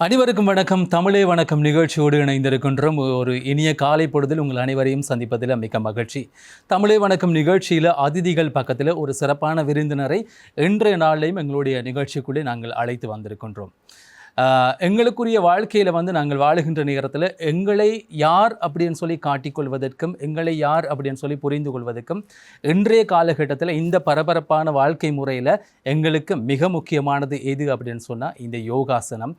அனைவருக்கும் வணக்கம். தமிழே வணக்கம். நிகழ்ச்சியோடு இணைந்திருக்கின்றோம். ஒரு இனிய காலை பொழுதில் உங்கள் அனைவரையும் சந்திப்பதில் மிக்க மகிழ்ச்சி. தமிழே வணக்கம். நிகழ்ச்சியில் அதிதிகள் பக்கத்தில் ஒரு சிறப்பான விருந்தினரை இன்றைய நாளிலையும் எங்களுடைய நிகழ்ச்சிக்குள்ளே நாங்கள் அழைத்து வந்திருக்கின்றோம். எங்களுக்குரிய வாழ்க்கையில் வந்து நாங்கள் வாழுகின்ற நேரத்தில் எங்களை யார் அப்படின்னு சொல்லி காட்டிக்கொள்வதற்கும் எங்களை யார் அப்படின்னு சொல்லி புரிந்து கொள்வதற்கும் இன்றைய காலகட்டத்தில் இந்த பரபரப்பான வாழ்க்கை முறையில் எங்களுக்கு மிக முக்கியமானது எது அப்படின்னு சொன்னால் இந்த யோகாசனம்.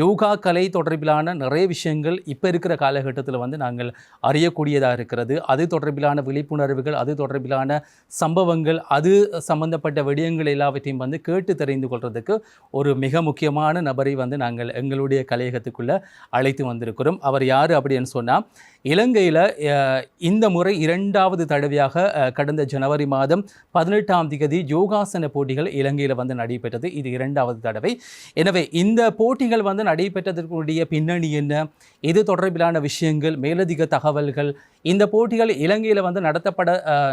யோகா கலை தொடர்பிலான நிறைய விஷயங்கள் இப்போ இருக்கிற காலகட்டத்தில் வந்து நாங்கள் அறியக்கூடியதாக இருக்கிறது. அது தொடர்பிலான விழிப்புணர்வுகள் அது தொடர்பிலான சம்பவங்கள் அது சம்பந்தப்பட்ட விடயங்கள் எல்லாவற்றையும் வந்து கேட்டு தெரிந்து கொள்றதுக்கு ஒரு மிக முக்கியமான நபரை வந்து நாங்கள் எங்களுடைய கலையகத்துக்குள்ளே அழைத்து வந்திருக்கிறோம். அவர் யார் அப்படின்னு சொன்னால் இலங்கையில் இந்த முறை இரண்டாவது தடவையாக கடந்த ஜனவரி மாதம் பதினெட்டாம் தேதி யோகாசன போட்டிகள் இலங்கையில் வந்து நடைபெற்றது. இது இரண்டாவது தடவை. எனவே இந்த போட்டிகள் வந்து நடைபெற்றதற்குரிய பின்னணி என்ன? இது தொடர்பிலான விஷயங்கள்? மேலதிக தகவல்கள்? இந்த போட்டிகள் இலங்கையில் வந்து நடத்தப்பட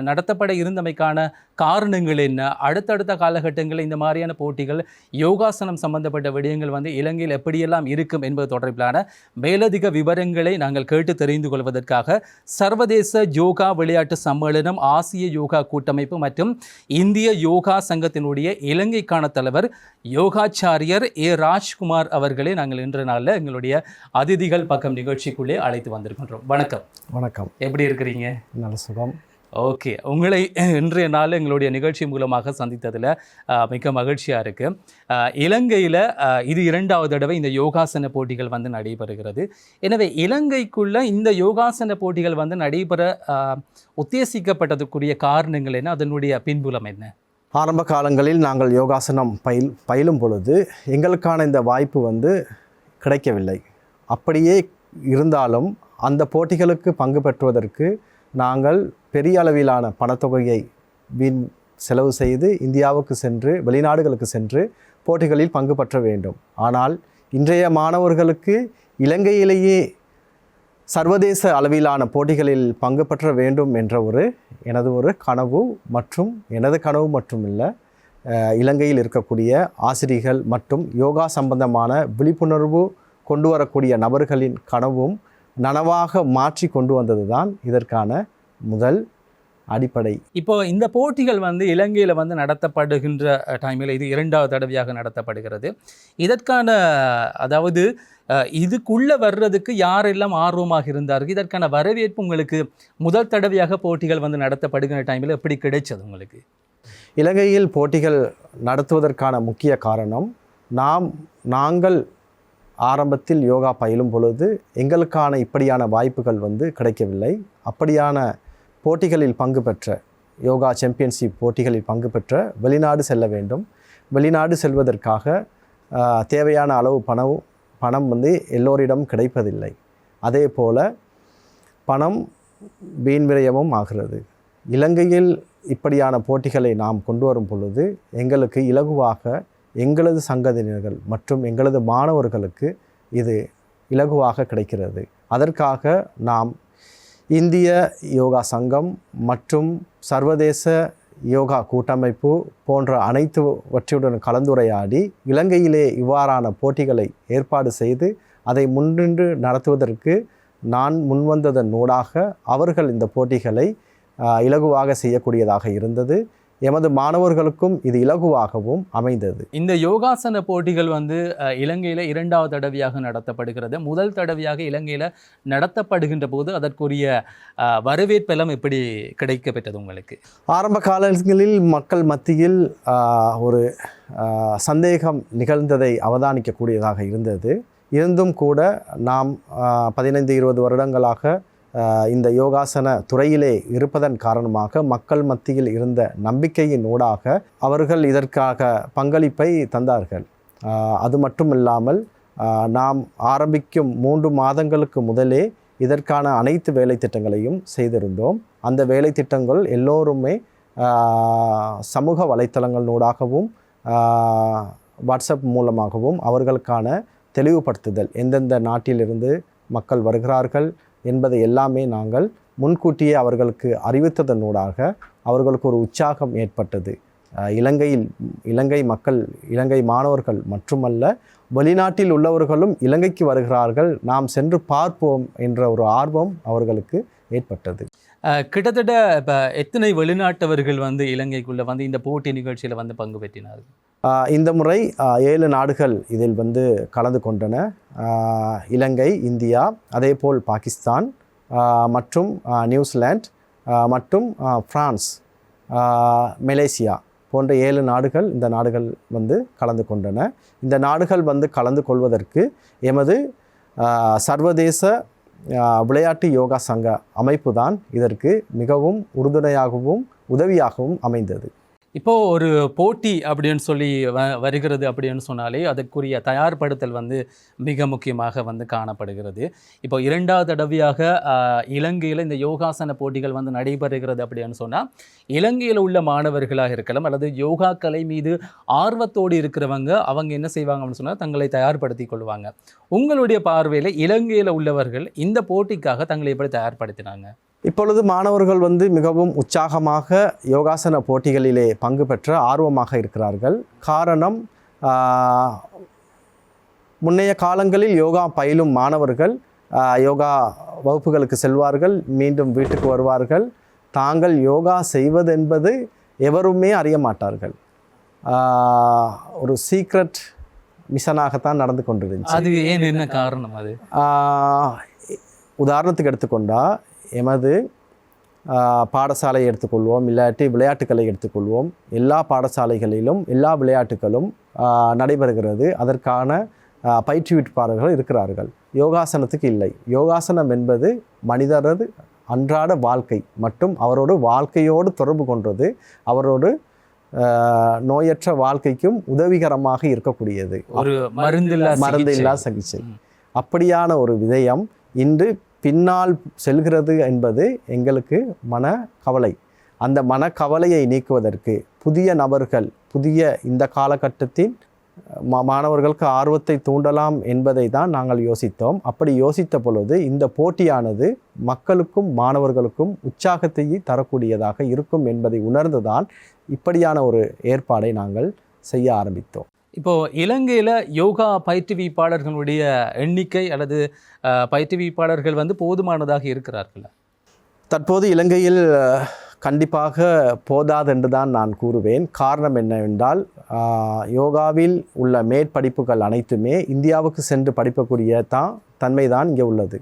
நடத்தப்பட இருந்தமைக்கான காரணங்கள் என்ன? அடுத்தடுத்த காலகட்டங்களில் இந்த மாதிரியான போட்டிகள் யோகாசனம் சம்பந்தப்பட்ட விடயங்கள் வந்து இலங்கையில் எப்படியெல்லாம் இருக்கும் என்பது தொடர்பிலான மேலதிக விவரங்களை நாங்கள் கேட்டு தெரிந்து கொள்வதற்காக சர்வதேச யோகா விளையாட்டு சம்மேளனம் ஆசிய யோகா கூட்டமைப்பு மற்றும் இந்திய யோகா சங்கத்தினுடைய இலங்கைக்கான தலைவர் யோகாச்சாரியர் ஏ. ராஜ்குமார் அவர்கள் நாங்கள் இன்று நாளில் எங்களுடைய அதிதிகள் பக்கம் நிகழ்ச்சிக்குள்ளே அழைத்து வந்திருக்கின்றோம். வணக்கம். வணக்கம். எப்படி இருக்கிறீங்க? நல்ல சுகம். ஓகே. உங்களை இன்றைய நாள் எங்களுடைய நிகழ்ச்சி மூலமாக சந்தித்ததில் மிக்க மகிழ்ச்சியாக இருக்குது இலங்கையில் இது இரண்டாவது தடவை இந்த யோகாசன போட்டிகள் வந்து நடைபெறுகிறது. எனவே இலங்கைக்குள்ள இந்த யோகாசன போட்டிகள் வந்து நடைபெற உத்தேசிக்கப்பட்டதுக்குரிய காரணங்கள் என்ன? அதனுடைய பின்புலம் என்ன? ஆரம்ப காலங்களில் நாங்கள் யோகாசனம் பயில் பயிலும் பொழுது எங்களுக்கான இந்த வாய்ப்பு வந்து கிடைக்கவில்லை. அப்படியே இருந்தாலும் அந்த போட்டிகளுக்கு பங்கு பெற்றுவதற்கு நாங்கள் பெரிய அளவிலான பணத்தொகையை வீண் செலவு செய்து இந்தியாவுக்கு சென்று வெளிநாடுகளுக்கு சென்று போட்டிகளில் பங்கு பற்ற வேண்டும். ஆனால் இன்றைய மாணவர்களுக்கு இலங்கையிலேயே சர்வதேச அளவிலான போட்டிகளில் பங்கு பெற்ற வேண்டும் என்ற ஒரு எனது ஒரு கனவு மற்றும் எனது கனவு மட்டும் இல்லை இலங்கையில் இருக்கக்கூடிய ஆசிரியர்கள் மற்றும் யோகா சம்பந்தமான விழிப்புணர்வு கொண்டு வரக்கூடிய நபர்களின் கனவும் நனவாக மாற்றி கொண்டு வந்தது தான் இதற்கான முதல் அடிப்படை. இப்போ இந்த போட்டிகள் வந்து இலங்கையில் வந்து நடத்தப்படுகின்ற டைமில் இது இரண்டாவது தடவையாக நடத்தப்படுகிறது. இதற்கான அதாவது இதுக்குள்ள வர்றதுக்கு யாரெல்லாம் ஆர்வமாக இருந்தார்கள்? இதற்கான வரவேற்பு உங்களுக்கு முதல் தடவையாக போட்டிகள் வந்து நடத்தப்படுகிற டைமில் எப்படி கிடைச்சது உங்களுக்கு? இலங்கையில் போட்டிகள் நடத்துவதற்கான முக்கிய காரணம் நாம் நாங்கள் ஆரம்பத்தில் யோகா பயிலும் பொழுது எங்களுக்கான இப்படியான வாய்ப்புகள் வந்து கிடைக்கவில்லை. அப்படியான போட்டிகளில் பங்கு பெற்ற யோகா சாம்பியன்ஷிப் போட்டிகளில் பங்கு பெற்ற வெளிநாடு செல்ல வேண்டும். வெளிநாடு செல்வதற்காக தேவையான அளவு பணம் பணம் வந்து எல்லோரிடம் கிடைப்பதில்லை. அதே போல் பணம் வீண் விரயமும் ஆகிறது. இலங்கையில் இப்படியான போட்டிகளை நாம் கொண்டு வரும் பொழுது எங்களுக்கு இலகுவாக எங்களது சங்கதியினர்கள் மற்றும் எங்களது மாணவர்களுக்கு இது இலகுவாக கிடைக்கிறது. அதற்காக நாம் இந்திய யோகா சங்கம் மற்றும் சர்வதேச யோகா கூட்டமைப்பு போன்ற அனைத்துவற்றுடன் கலந்துரையாடி இலங்கையிலே இவ்வாறான போட்டிகளை ஏற்பாடு செய்து அதை முன்னின்று நடத்துவதற்கு நான் முன்வந்ததன் நூடாக அவர்கள் இந்த போட்டிகளை இலகுவாக செய்யக்கூடியதாக இருந்தது. எமது மாணவர்களுக்கும் இது இலகுவாகவும் அமைந்தது. இந்த யோகாசன போட்டிகள் வந்து இலங்கையில இரண்டாவது தடவையாக நடத்தப்படுகிறது. முதல் தடவையாக இலங்கையில நடத்தப்படுகின்ற போது அதற்குரிய வரவேற்பெல்லாம் எப்படி கிடைக்கப்பெற்றது உங்களுக்கு? ஆரம்ப காலங்களில் மக்கள் மத்தியில் ஒரு சந்தேகம் நிகழ்ந்ததை அவதானிக்கக்கூடியதாக இருந்தது. இருந்தும் கூட நாம் பதினைந்து இருபது வருடங்களாக இந்த யோகாசன துறையிலே இருப்பதன் காரணமாக மக்கள் மத்தியில் இருந்த நம்பிக்கையின் ஊடாக அவர்கள் இதற்காக பங்களிப்பை தந்தார்கள். அது மட்டும் இல்லாமல் நாம் ஆரம்பிக்கும் மூன்று மாதங்களுக்கு முதலே இதற்கான அனைத்து வேலை திட்டங்களையும் செய்திருந்தோம். அந்த வேலை திட்டங்கள் எல்லோருமே சமூக வலைத்தளங்களூடாகவும் வாட்ஸ்அப் மூலமாகவும் அவர்களுக்கான தெளிவுபடுத்துதல் எந்தெந்த நாட்டிலிருந்து மக்கள் வருகிறார்கள் என்பதை எல்லாமே நாங்கள் முன்கூட்டியே அவர்களுக்கு அறிவித்ததனூடாக அவர்களுக்கு ஒரு உற்சாகம் ஏற்பட்டது. இலங்கையில் இலங்கை மக்கள் இலங்கை மாணவர்கள் மட்டுமல்ல வெளிநாட்டில் உள்ளவர்களும் இலங்கைக்கு வருகிறார்கள். நாம் சென்று பார்ப்போம் என்ற ஒரு ஆர்வம் அவர்களுக்கு ஏற்பட்டது. கிட்டத்தட்ட இப்போ எத்தனை வெளிநாட்டவர்கள் வந்து இலங்கைக்குள்ளே வந்து இந்த போட்டி நிகழ்ச்சியில் வந்து பங்கு பெற்றினார்கள்? இந்த முறை ஏழு நாடுகள் இதில் வந்து கலந்து கொண்டன. இலங்கை இந்தியா அதே போல் பாகிஸ்தான் மற்றும் நியூசிலாந்து மற்றும் ஃப்ரான்ஸ் மலேசியா போன்ற ஏழு நாடுகள் இந்த நாடுகள் வந்து கலந்து கொண்டன. இந்த நாடுகள் வந்து கலந்து கொள்வதற்கு எமது சர்வதேச விளையாட்டு யோகா சங்க அமைப்பு தான் இதற்கு மிகவும் உறுதுணையாகவும் உதவியாகவும் அமைந்தது. இப்போது ஒரு போட்டி அப்படின்னு சொல்லி வ வருகிறது அப்படின்னு சொன்னாலே அதற்குரிய தயார்படுத்தல் வந்து மிக முக்கியமாக வந்து காணப்படுகிறது. இப்போ இரண்டாவது தடவையாக இலங்கையில் இந்த யோகாசன போட்டிகள் வந்து நடைபெறுகிறது அப்படின்னு சொன்னால் இலங்கையில் உள்ள மாணவர்களாக இருக்கலாம் அல்லது யோகா கலை மீது ஆர்வத்தோடு இருக்கிறவங்க அவங்க என்ன செய்வாங்க அப்படின்னு சொன்னால் தங்களை தயார்படுத்தி கொள்வாங்க. உங்களுடைய பார்வையில் இலங்கையில் உள்ளவர்கள் இந்த போட்டிக்காக தங்களை எப்படி தயார்படுத்தினாங்க? இப்பொழுது மாணவர்கள் வந்து மிகவும் உற்சாகமாக யோகாசன போட்டிகளிலே பங்கு பெற்ற ஆர்வமாக இருக்கிறார்கள். காரணம் முன்னைய காலங்களில் யோகா பயிலும் மாணவர்கள் யோகா வகுப்புகளுக்கு செல்வார்கள் மீண்டும் வீட்டுக்கு வருவார்கள். தாங்கள் யோகா செய்வதென்பது எவருமே அறிய மாட்டார்கள். ஒரு சீக்ரெட் மிஷனாகத்தான் நடந்து கொண்டிருந்துச்சு. அது ஏன் என்ன காரணம் அது? உதாரணத்துக்கு எடுத்துக்கொண்டா எமது பாடசாலையை எடுத்துக்கொள்வோம். இல்லாட்டி விளையாட்டுக்களை எடுத்துக்கொள்வோம். எல்லா பாடசாலைகளிலும் எல்லா விளையாட்டுகளும் நடைபெறுகிறது. அதற்கான பயிற்றுவிப்பாளர்கள் இருக்கிறார்கள். யோகாசனத்துக்கு இல்லை. யோகாசனம் என்பது மனிதரது அன்றாட வாழ்க்கை. மற்றும் அவரோட வாழ்க்கையோடு தொடர்பு கொண்டது அவரோடு நோயற்ற வாழ்க்கைக்கும் உதவிகரமாக இருக்கக்கூடியது. ஒரு மருந்தில்லா மருந்தில்லா சிகிச்சை. அப்படியான ஒரு விதயம் இன்று பின்னால் செல்கிறது என்பது எங்களுக்கு மன கவலை அந்த மனக்கவலையை நீக்குவதற்கு புதிய நபர்கள் புதிய இந்த காலகட்டத்தின் மா மாணவர்களுக்கு ஆர்வத்தை தூண்டலாம் என்பதை தான் நாங்கள் யோசித்தோம். அப்படி யோசித்த பொழுது இந்த போட்டியானது மக்களுக்கும் மாணவர்களுக்கும் உற்சாகத்தை தரக்கூடியதாக இருக்கும் என்பதை உணர்ந்துதான் இப்படியான ஒரு ஏற்பாடை நாங்கள் செய்ய ஆரம்பித்தோம். இப்போது இலங்கையில் யோகா பயிற்றுவிப்பாளர்களுடைய எண்ணிக்கை அல்லது பயிற்றுவிப்பாளர்கள் வந்து போதுமானதாக இருக்கிறார்கள்? தற்போது இலங்கையில் கண்டிப்பாக கண்டிப்பாக போதாதென்று தான் நான் கூறுவேன். காரணம் என்னவென்றால் யோகாவில் உள்ள மேற்படிப்புகள் அனைத்துமே இந்தியாவுக்கு சென்று படிப்பக்கூடிய தான் தன்மை தான் இங்கே உள்ளது.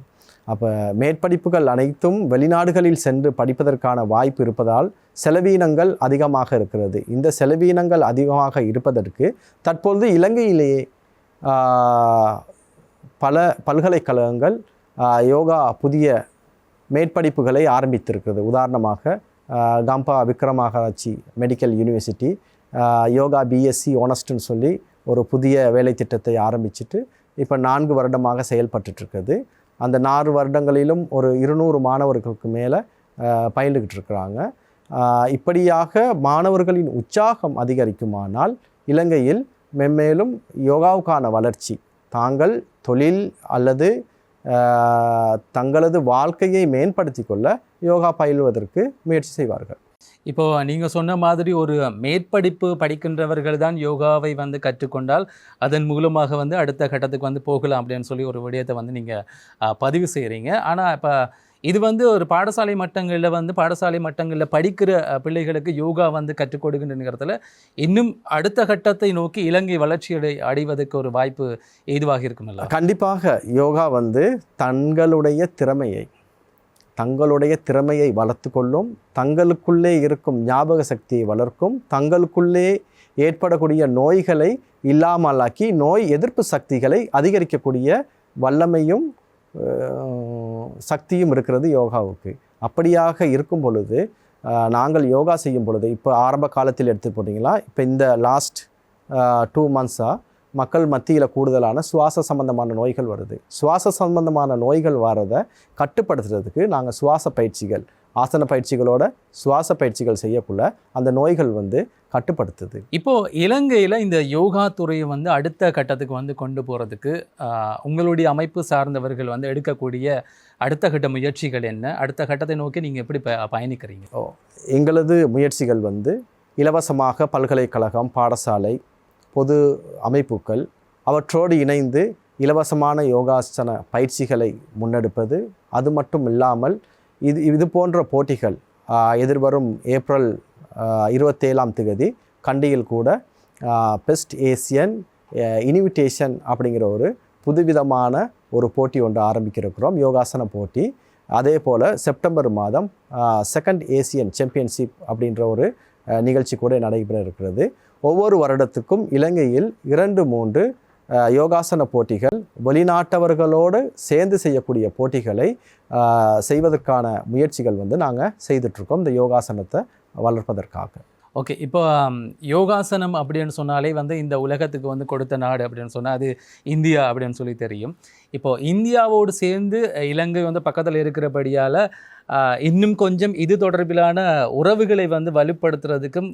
அப்போ மேற்படிப்புகள் அனைத்தும் வெளிநாடுகளில் சென்று படிப்பதற்கான வாய்ப்பு இருப்பதால் செலவீனங்கள் அதிகமாக இருக்கிறது. இந்த செலவீனங்கள் அதிகமாக இருப்பதற்கு தற்பொழுது இலங்கையிலேயே பல பல்கலைக்கழகங்கள் யோகா புதிய மேற்படிப்புகளை ஆரம்பித்திருக்கிறது. உதாரணமாக Gampaha Wickramarachchi medical university yoga BSc ஓனஸ்ட்னு சொல்லி ஒரு புதிய வேலை திட்டத்தை ஆரம்பிச்சிட்டு இப்போ நான்கு வருடமாக செயல்பட்டுருக்குது அந்த நாறு வருடங்களிலும் ஒரு இருநூறு மாணவர்களுக்கு மேலே பயின்றுக்கிட்டு இருக்கிறாங்க. இப்படியாக மாணவர்களின் உற்சாகம் அதிகரிக்குமானால் இலங்கையில் மென்மேலும் யோகாவுக்கான வளர்ச்சி தாங்கள் தொழில் அல்லது தங்களது வாழ்க்கையை மேம்படுத்தி கொள்ள யோகா பயிலுவதற்கு முயற்சி செய்வார்கள். இப்போ நீங்கள் சொன்ன மாதிரி ஒரு மேற்படிப்பு படிக்கின்றவர்கள் தான் யோகாவை வந்து கற்றுக்கொண்டால் அதன் மூலமாக வந்து அடுத்த கட்டத்துக்கு வந்து போகலாம் அப்படின்னு சொல்லி ஒரு விடயத்தை வந்து நீங்கள் பதிவு செய்கிறீங்க ஆனால் இப்போ இது வந்து ஒரு பாடசாலை மட்டங்களில் வந்து பாடசாலை மட்டங்களில் படிக்கிற பிள்ளைகளுக்கு யோகா வந்து கற்றுக் கொடுக்கின்றங்கிறதுல இன்னும் அடுத்த கட்டத்தை நோக்கி இலங்கை வளர்ச்சி அடை அடைவதற்கு ஒரு வாய்ப்பு ஏதுவாக இருக்குமில்ல? கண்டிப்பாக யோகா வந்து தங்களுடைய திறமையை தங்களுடைய திறமையை வளர்த்து கொள்ளும் தங்களுக்குள்ளே இருக்கும் ஞாபக சக்தியை வளர்க்கும் தங்களுக்குள்ளே ஏற்படக்கூடிய நோய்களை இல்லாமலாக்கி நோய் எதிர்ப்பு சக்திகளை அதிகரிக்கக்கூடிய வல்லமையும் சக்தியும் இருக்கிறது யோகாவுக்கு. அப்படியாக இருக்கும் பொழுது நாங்கள் யோகா செய்யும் பொழுது இப்போ ஆரம்ப காலத்தில் எடுத்து போட்டிங்களா? இப்போ இந்த லாஸ்ட் டூ மந்த்ஸாக மக்கள் மத்தியில் கூடுதலான சுவாச சம்பந்தமான நோய்கள் வருது. சுவாச சம்பந்தமான நோய்கள் வரதை கட்டுப்படுத்துறதுக்கு நாங்கள் சுவாச பயிற்சிகள் ஆசன பயிற்சிகளோட சுவாச பயிற்சிகள் செய்யக்குள்ள அந்த நோய்கள் வந்து கட்டுப்படுத்துது. இப்போ இலங்கையில் இந்த யோகா துறையை வந்து அடுத்த கட்டத்துக்கு வந்து கொண்டு போகிறதுக்கு உங்களுடைய அமைப்பு சார்ந்தவர்கள் வந்து எடுக்கக்கூடிய அடுத்த கட்ட முயற்சிகள் என்ன? அடுத்த கட்டத்தை நோக்கி நீங்கள் எப்படி ப பயணிக்கிறீங்க? எங்களது முயற்சிகள் வந்து இலவசமாக பல்கலைக்கழகம் பாடசாலை பொது அமைப்புகள் அவற்றோடு இணைந்து இலவசமான யோகாசன பயிற்சிகளை முன்னெடுப்பது அது மட்டும் இல்லாமல் இது இது போன்ற போட்டிகள் எதிர்வரும் ஏப்ரல் இருபத்தேழாம் தேதி கண்டியில் கூட பெஸ்ட் ஏசியன் இனிவிடேஷன் அப்படிங்கிற ஒரு புதுவிதமான ஒரு போட்டி ஒன்று ஆரம்பிக்கிறோம். யோகாசன போட்டி. அதே போல் செப்டம்பர் மாதம் செகண்ட் ஏசியன் சாம்பியன்ஷிப் அப்படின்ற ஒரு நிகழ்ச்சி கூட நடைபெற இருக்கிறது. ஒவ்வொரு வருடத்துக்கும் இலங்கையில் இரண்டு மூன்று யோகாசன போட்டிகள் வெளிநாட்டவர்களோடு சேர்ந்து செய்யக்கூடிய போட்டிகளை செய்வதற்கான முயற்சிகள் வந்து நாங்கள் செய்துட்ருக்கோம் இந்த யோகாசனத்தை வளர்ப்பதற்காக. ஓகே. இப்போ யோகாசனம் அப்படின்னு சொன்னாலே வந்து இந்த உலகத்துக்கு வந்து கொடுத்த நாடு அப்படின்னு சொன்னால் அது இந்தியா அப்படின்னு சொல்லி தெரியும். இப்போது இந்தியாவோடு சேர்ந்து இலங்கை வந்து பக்கத்தில் இருக்கிறபடியால் இன்னும் கொஞ்சம் இது தொடர்பிலான உறவுகளை வந்து வலுப்படுத்துறதுக்கும்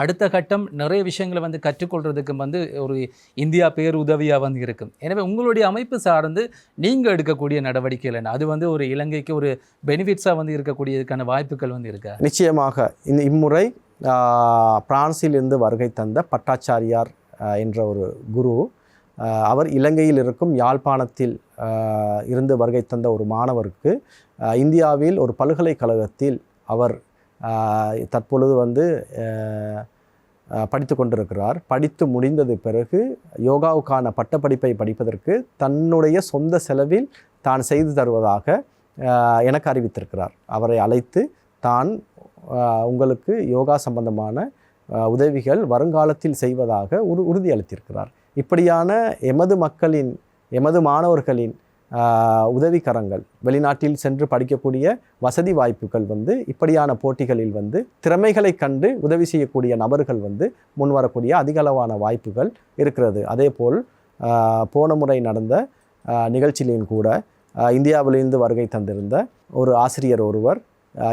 அடுத்த கட்டம் நிறைய விஷயங்களை வந்து கற்றுக்கொள்றதுக்கும் வந்து ஒரு இந்தியா பேருதவியாக வந்து இருக்கும். எனவே உங்களுடைய அமைப்பு சார்ந்து நீங்கள் எடுக்கக்கூடிய நடவடிக்கைகள் என்ன? அது வந்து ஒரு இலங்கைக்கு ஒரு பெனிஃபிட்ஸாக வந்து இருக்கக்கூடியதுக்கான வாய்ப்புகள் வந்து இருக்கா? நிச்சயமாக இந்த இம்முறை பிரான்சிலிருந்து வருகை தந்த பட்டாச்சாரியார் என்ற ஒரு குரு அவர் இலங்கையில் இருக்கும் யாழ்ப்பாணத்தில் இருந்து வருகை தந்த ஒரு மாணவருக்கு இந்தியாவில் ஒரு பல்கலைக்கழகத்தில் அவர் தற்பொழுது வந்து படித்து கொண்டிருக்கிறார். படித்து முடிந்தது பிறகு யோகாவுக்கான பட்டப்படிப்பை படிப்பதற்கு தன்னுடைய சொந்த செலவில் தான் செய்து தருவதாக எனக்கு அறிவித்திருக்கிறார். அவரை அழைத்து தான் உங்களுக்கு யோகா சம்பந்தமான உதவிகள் வருங்காலத்தில் செய்வதாக உறு உறுதியளித்திருக்கிறார். இப்படியான எமது மக்களின் எமது மாணவர்களின் உதவிக்கரங்கள். வெளிநாட்டில் சென்று படிக்கக்கூடிய வசதி வாய்ப்புகள் வந்து இப்படியான போட்டிகளில் வந்து திறமைகளை கண்டு உதவி செய்யக்கூடிய நபர்கள் வந்து முன்வரக்கூடிய அதிகளவான வாய்ப்புகள் இருக்கிறது. அதேபோல் போல் போன முறை நடந்த ஆஹ், நிகழ்ச்சியிலும் கூட இந்தியாவிலிருந்து வருகை தந்திருந்த ஒரு ஆசிரியர் ஒருவர்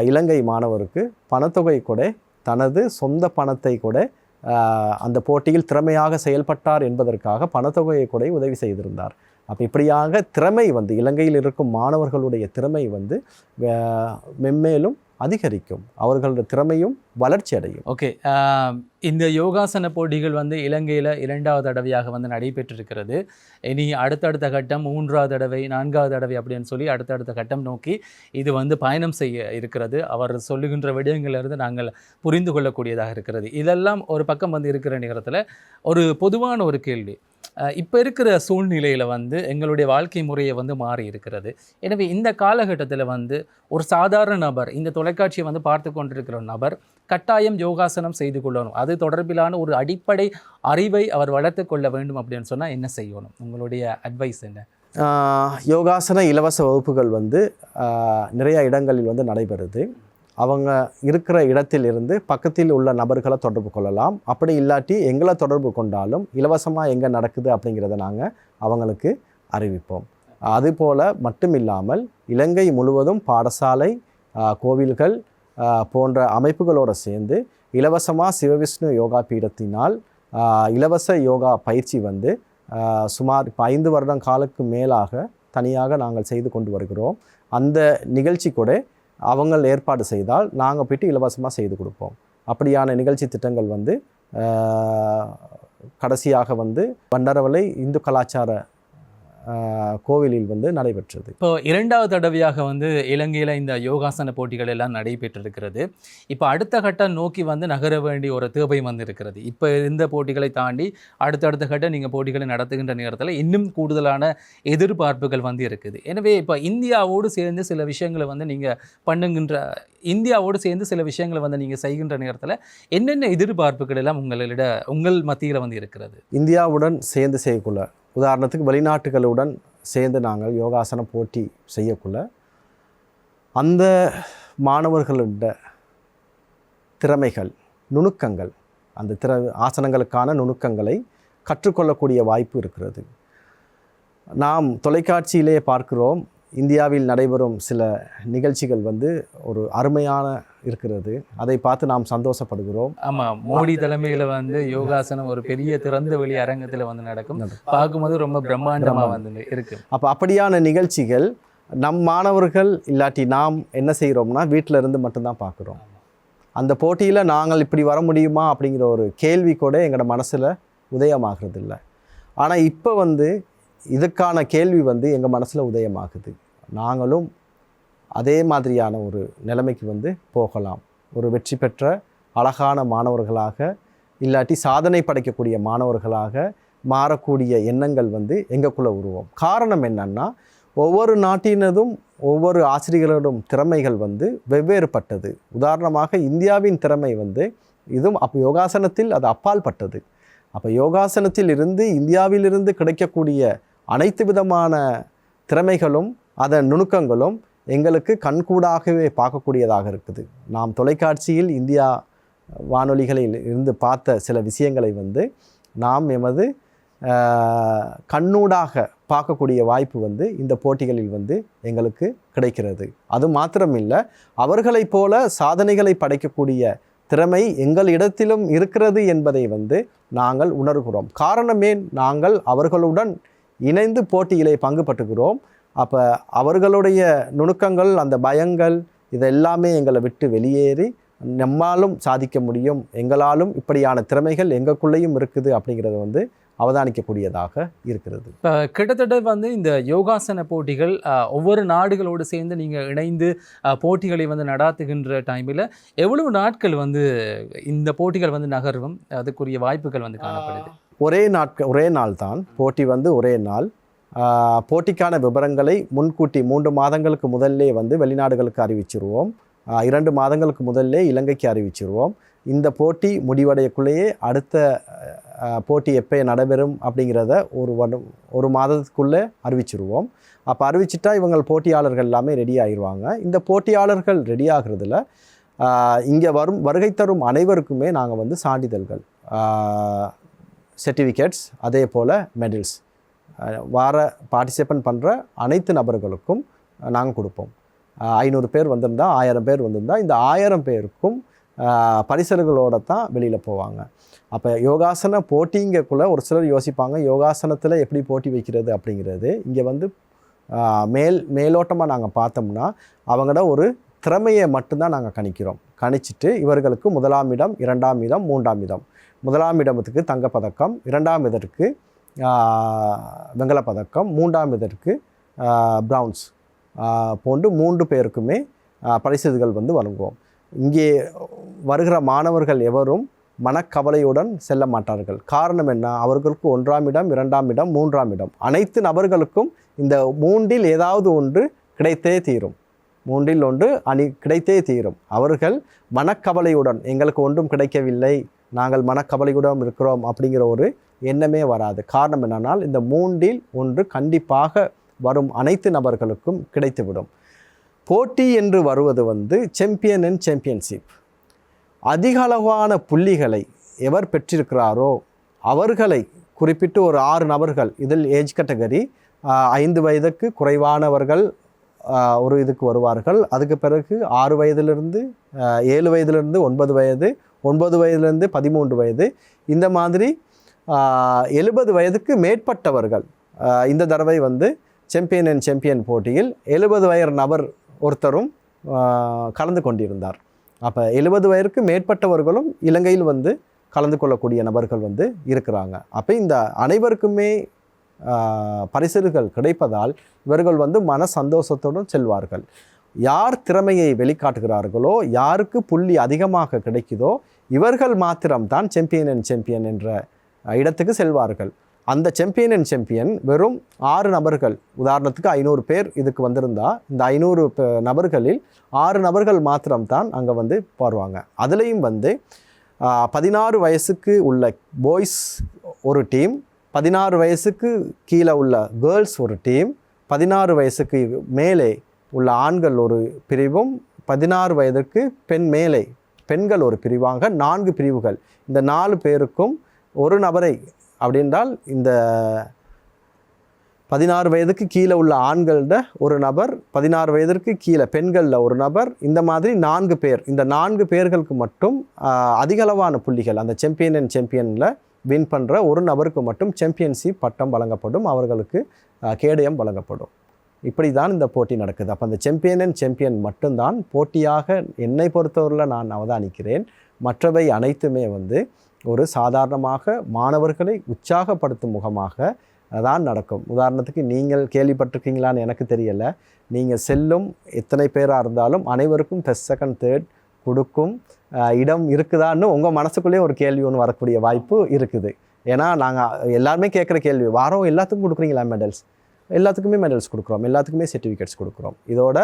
இலங்கை மாணவருக்கு பணத்தொகை கூட தனது சொந்த பணத்தை கூட அந்த போட்டியில் திறமையாக செயல்பட்டார் என்பதற்காக பணத்தொகையை கூட உதவி செய்திருந்தார். அப்போ இப்படியாக திறமை வந்து இலங்கையில் இருக்கும் மாணவர்களுடைய திறமை வந்து மென்மேலும் அதிகரிக்கும். அவர்களுடைய திறமையும் வளர்ச்சி அடையும். ஓகே இந்த யோகாசன போட்டிகள் வந்து இலங்கையில் இரண்டாவது தடவையாக வந்து நடைபெற்றிருக்கிறது. இனி அடுத்தடுத்த கட்டம் மூன்றாவது தடவை நான்காவது தடவை அப்படின்னு சொல்லி அடுத்தடுத்த கட்டம் நோக்கி இது வந்து பயணம் செய்ய இருக்கிறது. அவர் சொல்லுகின்ற விடயங்களிலிருந்து நாங்கள் புரிந்து கொள்ளக்கூடியதாக இருக்கிறது. இதெல்லாம் ஒரு பக்கம் வந்து இருக்கிற நேரத்தில் ஒரு பொதுவான ஒரு கேள்வி. இப்போ இருக்கிற சூழ்நிலையில் வந்து எங்களுடைய வாழ்க்கை முறையை வந்து மாறி இருக்கிறது. எனவே இந்த காலகட்டத்தில் வந்து ஒரு சாதாரண நபர் இந்த தொலைக்காட்சியை வந்து பார்த்து கொண்டிருக்கிற நபர் கட்டாயம் யோகாசனம் செய்து கொள்ளணும். அது தொடர்பிலான ஒரு அடிப்படை அறிவை அவர் வளர்த்து கொள்ள வேண்டும் அப்படின்னு சொன்னால் என்ன செய்யணும்? உங்களுடைய அட்வைஸ் என்ன? யோகாசன இலவச வகுப்புகள் வந்து நிறைய இடங்களில் வந்து நடைபெறுது. அவங்க இருக்கிற இடத்தில் இருந்து பக்கத்தில் உள்ள நபர்களை தொடர்பு கொள்ளலாம். அப்படி இல்லாட்டி எங்களை தொடர்பு கொண்டாலும் இலவசமாக எங்கே நடக்குது அப்படிங்கிறத நாங்கள் அவங்களுக்கு அறிவிப்போம். அதுபோல் மட்டும் இல்லாமல் இலங்கை முழுவதும் பாடசாலை கோவில்கள் போன்ற அமைப்புகளோடு சேர்ந்து இலவசமாக சிவவிஷ்ணு யோகா பீடத்தினால் இலவச யோகா பயிற்சி வந்து சுமார் இப்போ ஐந்து வருடம் காலுக்கு மேலாக தனியாக நாங்கள் செய்து கொண்டு வருகிறோம். அந்த நிகழ்ச்சி கூட அவங்கள் ஏற்பாடு செய்தால் நாங்கள் போயிட்டு இலவசமாக செய்து கொடுப்போம். அப்படியான நிகழ்ச்சி திட்டங்கள் வந்து கடைசியாக வந்து பண்டரவளை இந்து கலாச்சார கோவிலில் வந்து நடைபெற்றது. இப்போ இரண்டாவது தடவையாக வந்து இலங்கையில் இந்த யோகாசன போட்டிகள் எல்லாம் நடைபெற்றிருக்கிறது. இப்போ அடுத்த கட்டம் நோக்கி வந்து நகர வேண்டிய ஒரு தேவை வந்து இருக்கிறது இப்போ இந்த போட்டிகளை தாண்டி அடுத்தடுத்த கட்டம் நீங்கள் போட்டிகளை நடத்துகின்ற நேரத்தில் இன்னும் கூடுதலான எதிர்பார்ப்புகள் வந்து இருக்குது. எனவே இப்போ இந்தியாவோடு சேர்ந்து சில விஷயங்களை வந்து நீங்கள் பண்ணுகின்ற இந்தியாவோடு சேர்ந்து சில விஷயங்களை வந்து நீங்கள் செய்கின்ற நேரத்தில் என்னென்ன எதிர்பார்ப்புகள் எல்லாம் உங்களிட உங்கள் மத்தியில் வந்து இருக்கிறது? இந்தியாவுடன் சேர்ந்து செய்யக்குள்ள உதாரணத்துக்கு வெளிநாட்டுகளுடன் சேர்ந்து நாங்கள் யோகாசன போட்டி செய்யக்குள்ள அந்த மாணவர்களோட திறமைகள் நுணுக்கங்கள் அந்த திற ஆசனங்களுக்கான நுணுக்கங்களை கற்றுக்கொள்ளக்கூடிய வாய்ப்பு இருக்கிறது. நாம் தொலைக்காட்சியிலே பார்க்கிறோம் இந்தியாவில் நடைபெறும் சில நிகழ்ச்சிகள் வந்து ஒரு அருமையான இருக்கிறது. அதை பார்த்து நாம் சந்தோஷப்படுகிறோம். ஆமாம் மோடி தலைமையில் வந்து யோகாசனம் ஒரு பெரிய திறந்த வெளி அரங்கத்தில் வந்து நடக்கும். பார்க்கும்போது ரொம்ப பிரம்மாண்டமாக வந்து இருக்கு. அப்போ அப்படியான நிகழ்ச்சிகள் நம் மாணவர்கள் இல்லாட்டி நாம் என்ன செய்கிறோம்னா வீட்டில் இருந்து மட்டும்தான் பார்க்குறோம். அந்த போட்டியில் நாங்கள் இப்படி வர முடியுமா அப்படிங்கிற ஒரு கேள்வி கூட எங்களோட மனசில் உதயமாகிறது இல்லை ஆனால் இப்போ வந்து இதுக்கான கேள்வி வந்து எங்கள் மனசில் உதயமாகுது. நாங்களும் அதே மாதிரியான ஒரு நிலைமைக்கு வந்து போகலாம். ஒரு வெற்றி பெற்ற அழகான மாணவர்களாக இல்லாட்டி சாதனை படைக்கக்கூடிய மாணவர்களாக மாறக்கூடிய எண்ணங்கள் வந்து எங்களுக்குள்ளே உருவம். காரணம் என்னன்னா ஒவ்வொரு நாட்டினதும் ஒவ்வொரு ஆசிரியர்களும் திறமைகள் வந்து வெவ்வேறுபட்டது. உதாரணமாக இந்தியாவின் திறமை வந்து இதுவும் அப்போ யோகாசனத்தில் அது அப்பால் பட்டது அப்போ யோகாசனத்தில் இருந்து இந்தியாவிலிருந்து கிடைக்கக்கூடிய அனைத்து விதமான திறமைகளும் அதன் நுணுக்கங்களும் எங்களுக்கு கண்கூடாகவே பார்க்கக்கூடியதாக இருக்குது. நாம் தொலைக்காட்சியில் இந்தியா வானொலிகளில் இருந்து பார்த்த சில விஷயங்களை வந்து நாம் எமது கண்ணூடாக பார்க்கக்கூடிய வாய்ப்பு வந்து இந்த போட்டிகளில் வந்து எங்களுக்கு கிடைக்கிறது. அது மாத்திரமில்லை அவர்களைப் போல சாதனைகளை படைக்கக்கூடிய திறமை எங்களிடத்திலும் இருக்கிறது என்பதை வந்து நாங்கள் உணர்கிறோம். காரணமே நாங்கள் அவர்களுடன் இணைந்து போட்டியிலே பங்கு பட்டுகிறோம் அப்போ அவர்களுடைய நுணுக்கங்கள் அந்த பயங்கள் இதெல்லாமே எங்களை விட்டு வெளியேறி நம்மாலும் சாதிக்க முடியும் எங்களாலும் இப்படியான திறமைகள் எங்களுக்குள்ளேயும் இருக்குது அப்படிங்கிறத வந்து அவதானிக்கக்கூடியதாக இருக்கிறது. இப்போ கிட்டத்தட்ட வந்து இந்த யோகாசன போட்டிகள் ஒவ்வொரு நாடுகளோடு சேர்ந்து நீங்கள் இணைந்து போட்டிகளை வந்து நடாத்துகின்ற டைமில் எவ்வளவு நாட்கள் வந்து இந்த போட்டிகள் வந்து நகரும்? அதுக்குரிய வாய்ப்புகள் வந்து காணப்படுது. ஒரே நாட்கள் ஒரே நாள் தான் போட்டி வந்து ஒரே நாள். போட்டிக்கான விவரங்களை முன்கூட்டி மூன்று மாதங்களுக்கு முதல்லே வந்து வெளிநாடுகளுக்கு அறிவிச்சிருவோம். இரண்டு மாதங்களுக்கு முதல்லே இலங்கைக்கு அறிவிச்சிருவோம். இந்த போட்டி முடிவடையக்குள்ளேயே அடுத்த போட்டி எப்போ நடைபெறும் அப்படிங்கிறத ஒரு வருடம் ஒரு மாதத்துக்குள்ளே அறிவிச்சிருவோம். அப்போ அறிவிச்சிட்டா இவங்கள் போட்டியாளர்கள் எல்லாமே ரெடி ஆகிடுவாங்க இந்த போட்டியாளர்கள் ரெடி ஆகிறதுல இங்கே வரும் வருகை தரும் அனைவருக்குமே நாங்கள் வந்து சான்றிதழ்கள் சர்டிஃபிகேட்ஸ் அதே போல் மெடல்ஸ் வார பார்ட்டிசிபேட் பண்ணுற அனைத்து நபர்களுக்கும் நாங்கள் கொடுப்போம். ஐநூறு பேர் வந்திருந்தா ஆயிரம் பேர் வந்திருந்தா இந்த ஆயிரம் பேருக்கும் பரிசல்களோடு தான் வெளியில் போவாங்க. அப்போ யோகாசன போட்டிங்கக்குள்ளே ஒரு சிலர் யோசிப்பாங்க யோகாசனத்தில் எப்படி போட்டி வைக்கிறது அப்படிங்கிறது. இங்கே வந்து மேல் மேலோட்டமாக நாங்கள் பார்த்தோம்னா அவங்களோட ஒரு திறமையை மட்டும்தான் நாங்கள் கணிக்கிறோம். கணிச்சிட்டு இவர்களுக்கு முதலாம் இடம் இரண்டாம் இடம் மூன்றாம் இடம். முதலாம் இடத்துக்கு தங்கப்பதக்கம் இரண்டாம் இதற்கு வெங்கலப் பதக்கம் மூன்றாம் இதற்கு ப்ரௌன்ஸ். போன்று மூன்று பேருக்குமே பரிசுகள் வந்து வழங்குவோம். இங்கே வருகிற மாணவர்கள் எவரும் மனக்கவலையுடன் செல்ல மாட்டார்கள். காரணம் என்ன? அவர்களுக்கு ஒன்றாம் இடம் இரண்டாம் இடம் மூன்றாம் இடம். அனைத்து நபர்களுக்கும் இந்த மூன்றில் ஏதாவது ஒன்று கிடைத்தே தீரும். மூன்றில் ஒன்று அணி கிடைத்தே தீரும். அவர்கள் மனக்கவலையுடன் எங்களுக்கு ஒன்றும் கிடைக்கவில்லை நாங்கள் மனக்கவலையுடன் இருக்கிறோம் அப்படிங்கிற ஒரு எண்ணமே வராது. காரணம் என்னன்னால் இந்த மூன்றில் ஒன்று கண்டிப்பாக வரும் அனைத்து நபர்களுக்கும் கிடைத்துவிடும். போட்டி என்று வருவது வந்து சாம்பியன் அண்ட் சாம்பியன்ஷிப் அதிக அளவான புள்ளிகளை எவர் பெற்றிருக்கிறாரோ அவர்களை குறிப்பிட்டு ஒரு ஆறு நபர்கள் இதில் ஏஜ் கேட்டகரி ஐந்து வயதுக்கு குறைவானவர்கள் ஒரு இதுக்கு வருவார்கள். அதுக்கு பிறகு ஆறு வயதிலிருந்து ஏழு வயதிலிருந்து ஒன்பது வயது ஒன்பது வயதிலிருந்து பதிமூன்று வயது. இந்த மாதிரி எழுபது வயதுக்கு மேற்பட்டவர்கள் இந்த தடவை வந்து சாம்பியன் அண்ட் சாம்பியன் போட்டியில் எழுபது வயது நபர் ஒருத்தரும் கலந்து கொண்டிருந்தார். அப்போ எழுபது வயதுக்கு மேற்பட்டவர்களும் இலங்கையில் வந்து கலந்து கொள்ளக்கூடிய நபர்கள் வந்து இருக்கிறாங்க. அப்போ இந்த அனைவருக்குமே பரிசுகள் கிடைப்பதால் இவர்கள் வந்து மன சந்தோஷத்துடன் செல்வார்கள். யார் திறமையை வெளிக்காட்டுகிறார்களோ யாருக்கு புள்ளி அதிகமாக கிடைக்குதோ இவர்கள் மாத்திரம்தான் சாம்பியன் அண்ட் சாம்பியன் என்ற இடத்துக்கு செல்வார்கள். அந்த சாம்பியன் அண்ட் சாம்பியன் வெறும் ஆறு நபர்கள். உதாரணத்துக்கு ஐநூறு பேர் இதுக்கு வந்திருந்தால் இந்த ஐநூறு நபர்களில் ஆறு நபர்கள் மாத்திரம்தான் அங்கே வந்து வருவாங்க அதுலேயும் வந்து பதினாறு வயசுக்கு உள்ள பாய்ஸ் ஒரு டீம் பதினாறு வயசுக்கு கீழே உள்ள கேர்ள்ஸ் ஒரு டீம் பதினாறு வயசுக்கு மேலே உள்ள ஆண்கள் ஒரு பிரிவும் பதினாறு வயதுக்கு பெண் மேலே பெண்கள் ஒரு பிரிவாக நான்கு பிரிவுகள். இந்த நாலு பேருக்கும் ஒரு நபரை அப்படின்றால் இந்த பதினாறு வயதுக்கு கீழே உள்ள ஆண்கள்ட ஒரு நபர் பதினாறு வயதிற்கு கீழே பெண்களில் ஒரு நபர் இந்த மாதிரி நான்கு பேர் இந்த நான்கு பேர்களுக்கு மட்டும் அதிகளவான புள்ளிகள் அந்த சாம்பியன் அண்ட் சாம்பியனில் வின் பண்ணுற ஒரு நபருக்கு மட்டும் சாம்பியன்ஷிப் பட்டம் வழங்கப்படும் அவர்களுக்கு கேடயம் வழங்கப்படும். இப்படி தான் இந்த போட்டி நடக்குது. அப்போ அந்த சாம்பியன் அண்ட் சாம்பியன் மட்டும்தான் போட்டியாக என்னை பொறுத்தவரையில் நான் அவதானிக்கிறேன். மற்றவை அனைத்துமே வந்து ஒரு சாதாரணமாக மாணவர்களை உற்சாகப்படுத்தும் முகமாக தான் நடக்கும். உதாரணத்துக்கு நீங்கள் கேள்விப்பட்டிருக்கீங்களான்னு எனக்கு தெரியலை. நீங்கள் செல்லும் எத்தனை பேராக இருந்தாலும் அனைவருக்கும் ஃபஸ்ட் செகண்ட் தேர்ட் கொடுக்கும் இடம் இருக்குதான்னு உங்கள் மனசுக்குள்ளேயே ஒரு கேள்வி ஒன்று வரக்கூடிய வாய்ப்பு இருக்குது. ஏன்னா நாங்கள் எல்லாருமே கேட்குற கேள்வி வாரம் எல்லாத்துக்கும் கொடுக்குறீங்களா மெடல்ஸ் எல்லாத்துக்குமே மெடல்ஸ் கொடுக்குறோம். எல்லாத்துக்குமே சர்டிஃபிகேட்ஸ் கொடுக்குறோம். இதோட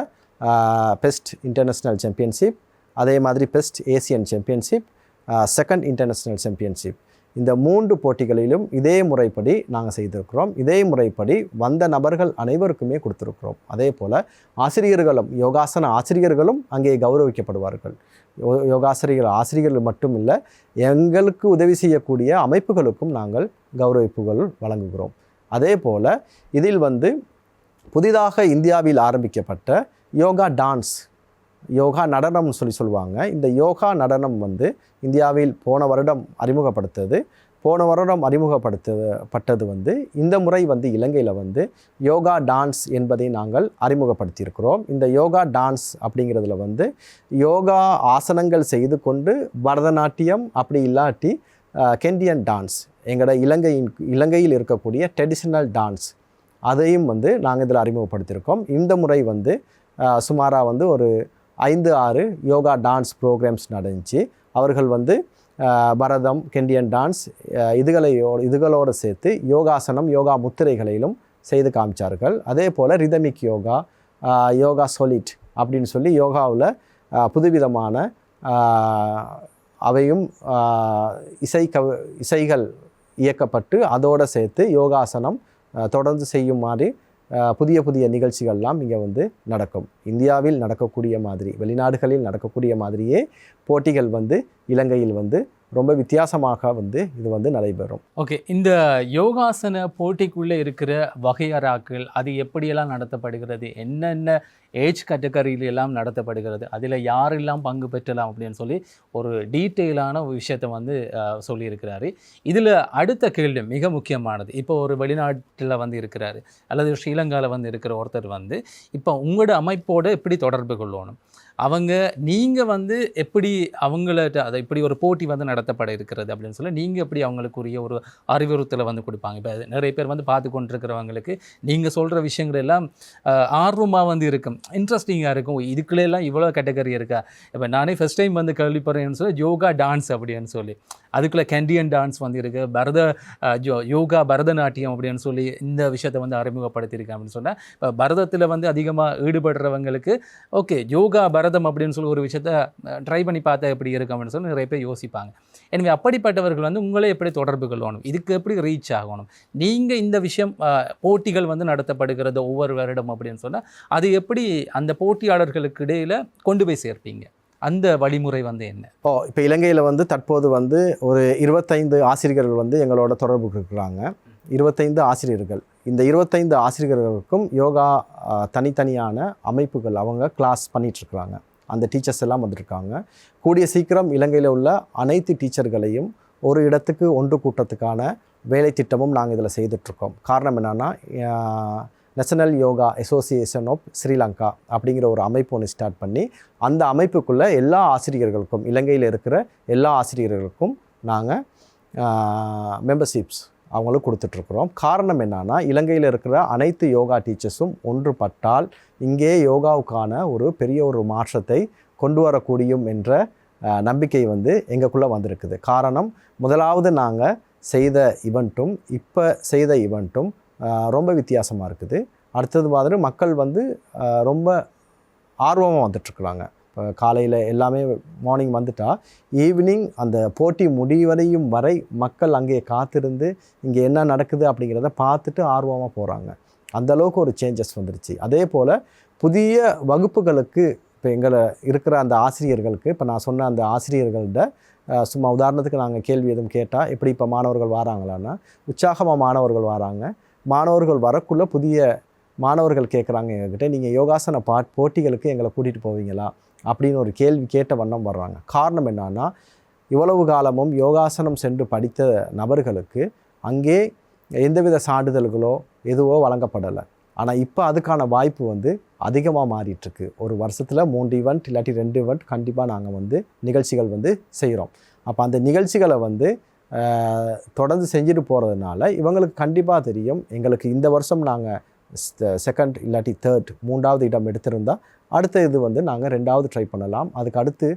பெஸ்ட் இன்டர்நேஷ்னல் சாம்பியன்ஷிப் அதே மாதிரி best Asian championship second international championship இந்த மூன்று போட்டிகளிலும் இதே முறைப்படி நாங்கள் செய்திருக்கிறோம். இதே முறைப்படி வந்த நபர்கள் அனைவருக்குமே கொடுத்துருக்கிறோம். அதே போல் ஆசிரியர்களும் யோகாசன ஆசிரியர்களும் அங்கே கௌரவிக்கப்படுவார்கள். யோ- யோகாசிரியர் ஆசிரியர்கள் மட்டும் இல்லை எங்களுக்கு உதவி செய்யக்கூடிய அமைப்புகளுக்கும் நாங்கள் கௌரவிப்புகள் வழங்குகிறோம். அதே போல் இதில் வந்து புதிதாக இந்தியாவில் ஆரம்பிக்கப்பட்ட யோகா டான்ஸ் யோகா நடனம்னு சொல்லி சொல்லுவாங்க. இந்த யோகா நடனம் வந்து இந்தியாவில் போன வருடம் அறிமுகப்படுத்தது. போன வருடம் அறிமுகப்படுத்தப்பட்டது வந்து இந்த முறை வந்து இலங்கையில் வந்து யோகா டான்ஸ் என்பதை நாங்கள் அறிமுகப்படுத்தியிருக்கிறோம். இந்த யோகா டான்ஸ் அப்படிங்கிறதுல வந்து யோகா ஆசனங்கள் செய்து கொண்டு பரதநாட்டியம் அப்படி இல்லாட்டி கெண்டியன் டான்ஸ் எங்களோட இலங்கையின் இலங்கையில் இருக்கக்கூடிய ட்ரெடிஷ்னல் டான்ஸ் அதையும் வந்து நாங்கள் இதில் அறிமுகப்படுத்தியிருக்கோம். இந்த முறை வந்து சுமாராக வந்து ஒரு ஐந்து ஆறு யோகா டான்ஸ் ப்ரோக்ராம்ஸ் நடந்துச்சு. அவர்கள் வந்து பரதம் கெண்டியன் டான்ஸ் இதுகளையோ இதுகளோடு சேர்த்து யோகாசனம் யோகா முத்திரைகளிலும் செய்து காமிச்சார்கள். அதே போல் ரிதமிக் யோகா யோகா சொலிட் அப்படின்னு சொல்லி யோகாவில் புதுவிதமான அவையும் இசை கவ இசைகள் இயக்கப்பட்டு அதோடு சேர்த்து யோகாசனம் தொடர்ந்து செய்யுமாறு புதிய புதிய நிகழ்ச்சிகள்லாம் இங்கே வந்து நடக்கும். இந்தியாவில் நடக்கக்கூடிய மாதிரி வெளிநாடுகளில் நடக்கக்கூடிய மாதிரியே போட்டிகள் வந்து இலங்கையில் வந்து ரொம்ப வித்தியாசமாக வந்து இது வந்து நடைபெறும். ஓகே இந்த யோகாசன போட்டிக்குள்ளே இருக்கிற வகையறாக்கள் அது எப்படியெல்லாம் நடத்தப்படுகிறது? என்னென்ன ஏஜ் கேட்டகரியில எல்லாம் நடத்தப்படுகிறது? அதில் யாரெல்லாம் பங்கு பெற்றலாம் அப்படின்னு சொல்லி ஒரு டீட்டெயிலான ஒரு விஷயத்தை வந்து சொல்லியிருக்கிறாரு. இதில் அடுத்த கேள்வி மிக முக்கியமானது. இப்போ ஒரு வெளிநாட்டில் வந்து இருக்கிறாரு அல்லது ஸ்ரீலங்காவில் வந்து இருக்கிற ஒருத்தர் வந்து இப்போ உங்களோட அமைப்போடு எப்படி தொடர்பு கொள்ளணும்? அவங்க நீங்கள் வந்து எப்படி அவங்கள்ட்ட அதை இப்படி ஒரு போட்டி வந்து நடத்தப்பட இருக்கிறது அப்படின்னு சொல்லி நீங்கள் எப்படி அவங்களுக்குரிய ஒரு அறிவுறுத்தலை வந்து கொடுப்பாங்க. இப்போ நிறைய பேர் வந்து பார்த்து கொண்டிருக்கிறவங்களுக்கு நீங்கள் சொல்கிற விஷயங்கள் எல்லாம் ஆர்வமாக வந்து இருக்கும். இன்ட்ரெஸ்டிங்காக இருக்கும். இதுக்குள்ளெல்லாம் இவ்வளோ கேட்டகரி இருக்கா? இப்போ நானே ஃபஸ்ட் டைம் வந்து கேள்விப்படுறேன்னு சொல்லி யோகா டான்ஸ் அப்படின்னு சொல்லி. அதுக்குள்ளே கேண்டியன் டான்ஸ் வந்து இருக்குது பரத ஜோ- யோகா பரதநாட்டியம் அப்படின்னு சொல்லி இந்த விஷயத்தை வந்து அறிமுகப்படுத்தியிருக்கேன் அப்படின்னு சொன்னால் இப்போ பரதத்தில் வந்து அதிகமாக ஈடுபடுறவங்களுக்கு ஓகே யோகா விரதம் அப்படின்னு சொல்லி ஒரு விஷயத்த ட்ரை பண்ணி பார்த்தா எப்படி இருக்கும் அப்படின்னு சொல்லி நிறைய பேர் யோசிப்பாங்க. எனவே அப்படிப்பட்டவர்கள் வந்து உங்களை எப்படி தொடர்பு கொள்ளணும்? இதுக்கு எப்படி ரீச் ஆகணும்? நீங்கள் இந்த விஷயம் போட்டிகள் வந்து நடத்தப்படுகிறது ஒவ்வொரு வருடம் அப்படின்னு சொன்னால் அது எப்படி அந்த போட்டியாளர்களுக்கு இடையில் கொண்டு போய் சேர்ப்பீங்க? அந்த வழிமுறை வந்து என்ன? ஓ இப்போ இலங்கையில் வந்து தற்போது வந்து ஒரு இருபத்தைந்து ஆசிரியர்கள் வந்து எங்களோட தொடர்பு இருக்கிறாங்க. இருபத்தைந்து ஆசிரியர்கள். இந்த இருபத்தைந்து ஆசிரியர்களுக்கும் யோகா தனித்தனியான அமைப்புகள் அவங்க கிளாஸ் பண்ணிகிட்ருக்குறாங்க அந்த டீச்சர்ஸ் எல்லாம் வந்திருக்காங்க கூடிய சீக்கிரம் இலங்கையில் உள்ள அனைத்து டீச்சர்களையும் ஒரு இடத்துக்கு ஒன்று கூட்டத்துக்கான வேலை திட்டமும் நாங்கள் இதில் செய்துட்ருக்கோம் காரணம் என்னென்னா national yoga association of Sri Lanka அப்படிங்கிற ஒரு அமைப்பு ஒன்று ஸ்டார்ட் பண்ணி அந்த அமைப்புக்குள்ளே எல்லா ஆசிரியர்களுக்கும் இலங்கையில் இருக்கிற எல்லா ஆசிரியர்களுக்கும் நாங்கள் மெம்பர்ஷிப்ஸ் அவங்களுக்கு கொடுத்துட்ருக்குறோம். காரணம் என்னென்னா இலங்கையில் இருக்கிற அனைத்து யோகா டீச்சர்ஸும் ஒன்றுபட்டால் இங்கே யோகாவுக்கான ஒரு பெரிய ஒரு மாற்றத்தை கொண்டு வரக்கூடியும் என்ற நம்பிக்கை வந்து எங்களுக்குள்ளே வந்திருக்குது. காரணம் முதலாவது நாங்கள் செய்த இவெண்ட்டும் இப்போ செய்த இவெண்ட்டும் ரொம்ப வித்தியாசமாக இருக்குது. அடுத்தது மாதிரி மக்கள் வந்து ரொம்ப ஆர்வமாக வந்துட்டுருக்குறாங்க காலையில் எல்லாமே மார்னிங் வந்துட்டா ஈவினிங் அந்த போட்டி முடிவடையும் வரை மக்கள் அங்கே காத்திருந்து இங்கே என்ன நடக்குது அப்படிங்கிறத பார்த்துட்டு ஆர்வமாக போகிறாங்க அந்தளவுக்கு ஒரு சேஞ்சஸ் வந்துருச்சு. அதே போல் புதிய வகுப்புகளுக்கு இப்போ எங்களை இருக்கிற அந்த ஆசிரியர்களுக்கு இப்போ நான் சொன்ன அந்த ஆசிரியர்கள்ட சும்மா உதாரணத்துக்கு நாங்கள் கேள்வி எதுவும் கேட்டால் எப்படி இப்போ மாணவர்கள் வராங்களான்னா உற்சாகமாக மாணவர்கள் வராங்க. மாணவர்கள் வரக்குள்ளே புதிய மாணவர்கள் கேட்குறாங்க எங்ககிட்ட நீங்கள் யோகாசன பாட் போட்டிகளுக்கு எங்களை கூட்டிகிட்டு போவீங்களா? அப்படின்னு ஒரு கேள்வி கேட்ட வண்ணம் வர்றாங்க. காரணம் என்னன்னா இவ்வளவு காலமும் யோகாசனம் சென்று படித்த நபர்களுக்கு அங்கே எந்தவித சான்றிதழ்களோ எதுவோ வழங்கப்படலை. ஆனால் இப்போ அதுக்கான வாய்ப்பு வந்து அதிகமாக மாறிட்டுருக்கு. ஒரு வருஷத்தில் மூன்று ஈவெண்ட் இல்லாட்டி ரெண்டு ஈவெண்ட் கண்டிப்பாக நாங்கள் வந்து நிகழ்ச்சிகள் வந்து செய்கிறோம் அப்போ அந்த நிகழ்ச்சிகளை வந்து தொடர்ந்து செஞ்சுட்டு போகிறதுனால இவங்களுக்கு கண்டிப்பாக தெரியும். எங்களுக்கு இந்த வருஷம் நாங்கள் செகண்ட் இல்லாட்டி தேர்ட் மூன்றாவது இடம் எடுத்திருந்தால் அடுத்த இது வந்து நாங்கள் ரெண்டாவது ட்ரை பண்ணலாம். அதுக்கு அடுத்து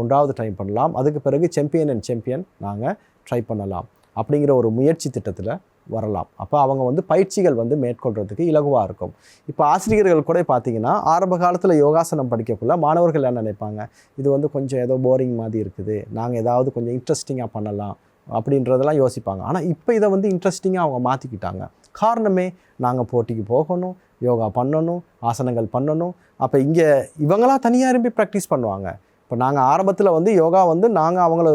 ஒன்றாவது ட்ரை பண்ணலாம். அதுக்கு பிறகு சாம்பியன் அண்ட் சாம்பியன் நாங்கள் ட்ரை பண்ணலாம். அப்படிங்கிற ஒரு முயற்சி திட்டத்தில் வரலாம். அப்போ அவங்க வந்து பயிற்சிகள் வந்து மேற்கொள்கிறதுக்கு இலகுவாக இருக்கும். இப்போ ஆசிரியர்கள் கூட பார்த்தீங்கன்னா ஆரம்ப காலத்தில் யோகாசனம் படிக்கக்குள்ள மாணவர்கள் என்ன நினைப்பாங்க? இது வந்து கொஞ்சம் ஏதோ போரிங் மாதிரி இருக்குது. நாங்கள் ஏதாவது கொஞ்சம் இன்ட்ரெஸ்டிங்காக பண்ணலாம் அப்படின்றதெல்லாம் யோசிப்பாங்க. ஆனால் இப்போ இதை வந்து இன்ட்ரெஸ்டிங்காக அவங்க மாற்றிக்கிட்டாங்க காரணமே நாங்கள் போட்டிக்கு போகணும். யோகா பண்ணணும் ஆசனங்கள் பண்ணணும். அப்போ இங்கே இவங்களாம் தனியாக இரும்பி ப்ராக்டிஸ் பண்ணுவாங்க. இப்போ நாங்கள் ஆரம்பத்தில் வந்து யோகா வந்து நாங்கள் அவங்கள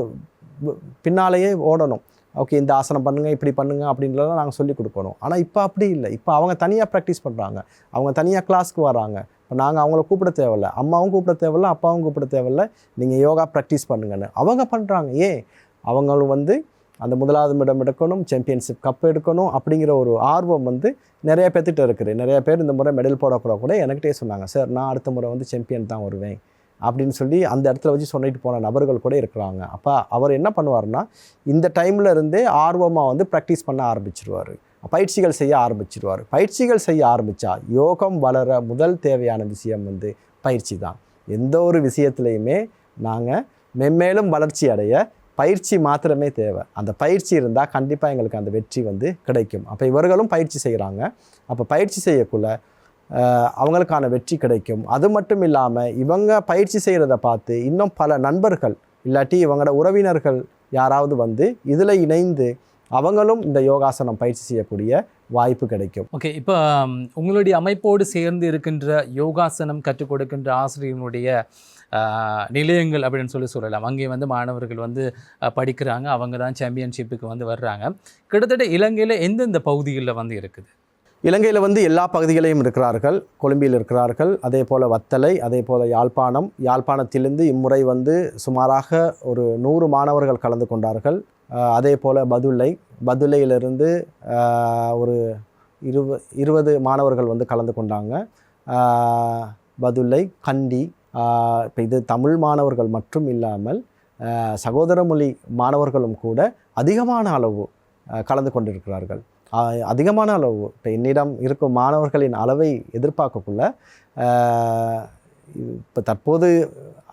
பின்னாலேயே ஓடணும். ஓகே இந்த ஆசனம் பண்ணுங்கள் இப்படி பண்ணுங்கள் அப்படின்றத நாங்கள் சொல்லி கொடுக்கணும். ஆனால் இப்போ அப்படி இல்லை. இப்போ அவங்க தனியாக ப்ராக்டிஸ் பண்ணுறாங்க அவங்க தனியாக கிளாஸ்க்கு வராங்க. இப்போ நாங்கள் அவங்கள கூப்பிட தேவையில்ல. அம்மாவும் கூப்பிட தேவையில்ல அப்பாவும் கூப்பிட தேவையில்ல. நீங்கள் யோகா ப்ராக்டிஸ் பண்ணுங்கன்னு. அவங்க பண்ணுறாங்க ஏன்? அவங்களும் வந்து அந்த முதலாவது இடம் எடுக்கணும் சாம்பியன்ஷிப் கப் எடுக்கணும் அப்படிங்கிற ஒரு ஆர்வம் வந்து நிறைய பேர்த்திட்ட இருக்குது. நிறைய பேர் இந்த முறை மெடல் போடக்கூட கூட எனக்கிட்டே சொன்னாங்க சார் நான் அடுத்த முறை வந்து சாம்பியன் தான் வருவேன். அப்படின்னு சொல்லி அந்த இடத்துல வச்சு சொல்லிட்டு போன நபர்கள் கூட இருக்கிறாங்க. அப்போ அவர் என்ன பண்ணுவார்னா இந்த டைமில் இருந்தே ஆர்வமாக வந்து ப்ராக்டிஸ் பண்ண ஆரம்பிச்சிருவார். பயிற்சிகள் செய்ய ஆரம்பிச்சிருவார். பயிற்சிகள் செய்ய ஆரம்பித்தா யோகம் வளர முதல் தேவையான விஷயம் வந்து பயிற்சி தான். எந்த ஒரு விஷயத்துலையுமே நாங்கள் மென்மேலும் வளர்ச்சி அடைய பயிற்சி மாத்திரமே தேவை. அந்த பயிற்சி இருந்தால் கண்டிப்பாக எங்களுக்கு அந்த வெற்றி வந்து கிடைக்கும். அப்போ இவர்களும் பயிற்சி செய்கிறாங்க அப்போ பயிற்சி செய்யக்குள்ள அவங்களுக்கான வெற்றி கிடைக்கும். அது மட்டும் இல்லாமல் இவங்க பயிற்சி செய்கிறத பார்த்து இன்னும் பல நண்பர்கள் இல்லாட்டி இவங்களோட உறவினர்கள் யாராவது வந்து இதில் இணைந்து அவங்களும் இந்த யோகாசனம் பயிற்சி செய்யக்கூடிய வாய்ப்பு கிடைக்கும். ஓகே இப்போ உங்களுடைய அமைப்போடு சேர்ந்து இருக்கின்ற யோகாசனம் கற்றுக் கொடுக்கின்ற ஆசிரியர்களுடைய நிலையங்கள் அப்படின்னு சொல்லி சொல்லலாம். அங்கே வந்து மாணவர்கள் வந்து படிக்கிறாங்க. அவங்க தான் சாம்பியன்ஷிப்புக்கு வந்து வர்றாங்க. கிட்டத்தட்ட இலங்கையில் எந்தெந்த பகுதிகளில் வந்து இருக்குது? இலங்கையில் வந்து எல்லா பகுதிகளையும் இருக்கிறார்கள். கொழும்பில் இருக்கிறார்கள். அதே போல் வத்தலை அதே போல் யாழ்ப்பாணம். யாழ்ப்பாணத்திலிருந்து இம்முறை வந்து சுமாராக ஒரு நூறு மாணவர்கள் கலந்து கொண்டார்கள். அதே போல் பதுளை. பதுளையிலிருந்து ஒரு இருவ இருபது மாணவர்கள் வந்து கலந்து கொண்டாங்க. பதுளை கண்டி இப்போ இது தமிழ் மாணவர்கள் மட்டும் இல்லாமல் சகோதர மொழி மாணவர்களும் கூட அதிகமான அளவு கலந்து கொண்டிருக்கிறார்கள். அதிகமான அளவு இப்போ என்னிடம் இருக்கும் மாணவர்களின் அளவை எதிர்பார்க்கக்குள்ள இப்போ தற்போது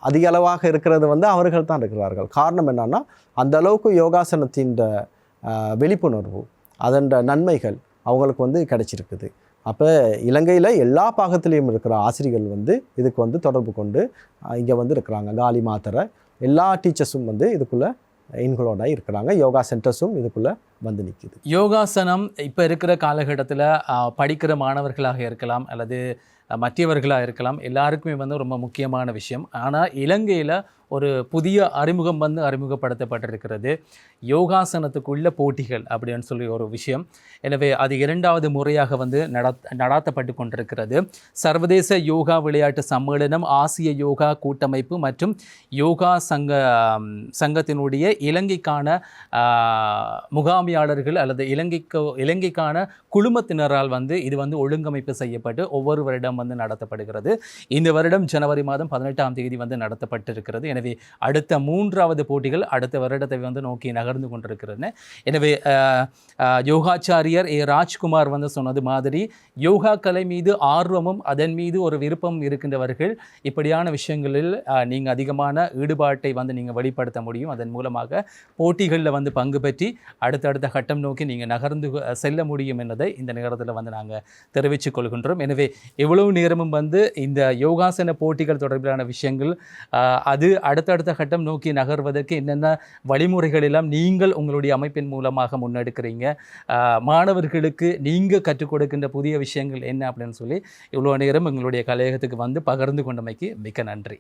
அதிக அளவாக இருக்கிறது வந்து அவர்கள் தான் இருக்கிறார்கள். காரணம் என்னன்னா அந்த அளவுக்கு யோகாசனத்தின் விழிப்புணர்வு அதன் நன்மைகள் அவங்களுக்கு வந்து கிடைச்சிருக்குது. அப்போ இலங்கையில் எல்லா பாகத்திலையும் இருக்கிற ஆசிரியர்கள் வந்து இதுக்கு வந்து தொடர்பு கொண்டு இங்கே வந்து இருக்கிறாங்க. காலி மாத்தரை. எல்லா டீச்சர்ஸும் வந்து இதுக்குள்ளே இன்க்ளூடாக இருக்கிறாங்க. யோகா சென்டர்ஸும் இதுக்குள்ளே வந்து நிற்கிது யோகாசனம் இப்போ இருக்கிற காலகட்டத்தில் படிக்கிற மாணவர்களாக இருக்கலாம் அல்லது மற்றவர்களாக இருக்கலாம் எல்லாருக்குமே வந்து ரொம்ப முக்கியமான விஷயம். ஆனால் இலங்கையில் ஒரு புதிய அறிமுகம் வந்து அறிமுகப்படுத்தப்பட்டிருக்கிறது. யோகாசனத்துக்குள்ள போட்டிகள் அப்படின்னு சொல்லி ஒரு விஷயம். எனவே அது இரண்டாவது முறையாக வந்து நடத் நடாத்தப்பட்டு கொண்டிருக்கிறது. சர்வதேச யோகா விளையாட்டு சம்மேளனம் ஆசிய யோகா கூட்டமைப்பு மற்றும் யோகா சங்க சங்கத்தினுடைய இலங்கைக்கான முகாமையாளர்கள் முகாமியாளர்கள் அல்லது இலங்கைக்கு இலங்கைக்கான குழுமத்தினரால் வந்து இது வந்து ஒழுங்கமைப்பு செய்யப்பட்டு ஒவ்வொரு வருடம் வந்து நடத்தப்படுகிறது. இந்த வருடம் ஜனவரி மாதம் பதினெட்டாம் தேதி வந்து நடத்தப்பட்டிருக்கிறது. எனவே அடுத்த மூன்றாவது போட்டிகள் அடுத்த வருடத்தை வந்து நோக்கி நகர்ந்து கொண்டிருக்கிறது எனவே யோகாச்சாரியர் ஏ. ராஜ்குமார் வந்து சொன்னது மாதிரி யோகா கலை மீது ஆர்வமும் அதன் மீது ஒரு விருப்பம் இருக்கின்றவர்கள் இப்படியான விஷயங்களில் நீங்கள் அதிகமான ஈடுபாட்டை வந்து நீங்கள் வெளிப்படுத்த முடியும். அதன் மூலமாக போட்டிகளில் வந்து பங்கு பெற்றி அடுத்தடுத்த கட்டம் நோக்கி நீங்கள் நகர்ந்து செல்ல முடியும் என்பதை இந்த நேரத்தில் வந்து நாங்கள் தெரிவித்துக் கொள்கின்றோம். எனவே எவ்வளவு நேரமும் வந்து இந்த யோகாசன போட்டிகள் தொடர்பிலான விஷயங்கள் அது அடுத்தடுத்த கட்டம் நோக்கி நகர்வதற்கு என்னென்ன வழிமுறைகள் எல்லாம் நீங்கள் உங்களுடைய அமைப்பின் மூலமாக முன்னெடுக்கிறீங்க மாணவர்களுக்கு நீங்கள் கற்றுக் கொடுக்கின்ற புதிய விஷயங்கள் என்ன அப்படின்னு சொல்லி இவ்வளோ நேரம் எங்களுடைய கலையகத்துக்கு வந்து பகிர்ந்து கொண்டமைக்கு மிக்க நன்றி.